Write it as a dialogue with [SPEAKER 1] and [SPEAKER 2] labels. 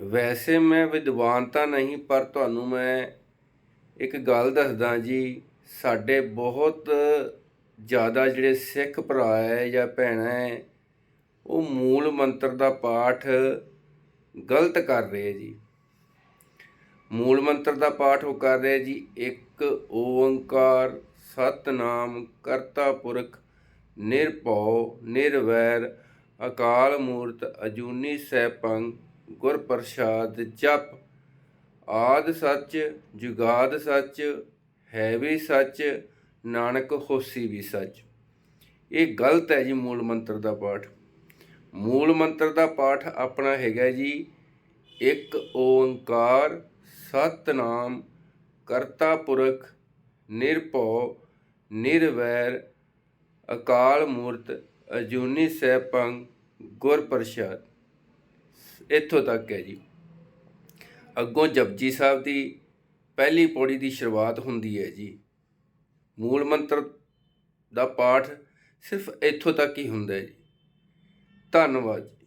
[SPEAKER 1] ਵੈਸੇ ਮੈਂ ਵਿਦਵਾਨ ਤਾਂ ਨਹੀਂ, ਪਰ ਤੁਹਾਨੂੰ ਮੈਂ ਇੱਕ ਗੱਲ ਦੱਸਦਾ ਜੀ, ਸਾਡੇ ਬਹੁਤ ਜ਼ਿਆਦਾ ਜਿਹੜੇ ਸਿੱਖ ਭਰਾ ਹੈ ਜਾਂ ਭੈਣਾਂ ਹੈ, ਉਹ ਮੂਲ ਮੰਤਰ ਦਾ ਪਾਠ ਗਲਤ ਕਰ ਰਹੇ ਜੀ। ਮੂਲ ਮੰਤਰ ਦਾ ਪਾਠ ਉਹ ਕਰ ਰਹੇ ਜੀ, ਇੱਕ ਓੰਕਾਰ ਸਤਨਾਮ ਕਰਤਾ ਪੁਰਖ ਨਿਰਭਉ ਨਿਰਵੈਰ ਅਕਾਲ ਮੂਰਤ ਅਜੂਨੀ ਸੈਭੰ ਗੁਰ ਪ੍ਰਸਾਦ ਜਪ। ਆਦ ਸੱਚ, ਜੁਗਾਦ ਸੱਚ, ਹੈ ਵੀ ਸੱਚ, ਨਾਨਕ ਹੋਸੀ ਵੀ ਸੱਚ। ਇਹ ਗਲਤ ਹੈ ਜੀ ਮੂਲ ਮੰਤਰ ਦਾ ਪਾਠ। ਮੂਲ ਮੰਤਰ ਦਾ ਪਾਠ ਆਪਣਾ ਹੈਗਾ ਜੀ, ਇੱਕ ਓੰਕਾਰ, ਸਤਨਾਮ, ਕਰਤਾ ਪੁਰਖ, ਨਿਰਭਉ, ਨਿਰਵੈਰ, ਅਕਾਲ ਮੂਰਤ, ਅਜੂਨੀ ਸੈਭੰ ਗੁਰ ਪ੍ਰਸਾਦ ਇੱਥੋਂ ਤੱਕ ਹੈ ਜੀ। ਅੱਗੋਂ ਜਪਜੀ ਸਾਹਿਬ ਦੀ ਪਹਿਲੀ ਪੌੜੀ ਦੀ ਸ਼ੁਰੂਆਤ ਹੁੰਦੀ ਹੈ ਜੀ। ਮੂਲ ਮੰਤਰ ਦਾ ਪਾਠ ਸਿਰਫ ਇੱਥੋਂ ਤੱਕ ਹੀ ਹੁੰਦਾ ਹੈ ਜੀ। ਧੰਨਵਾਦ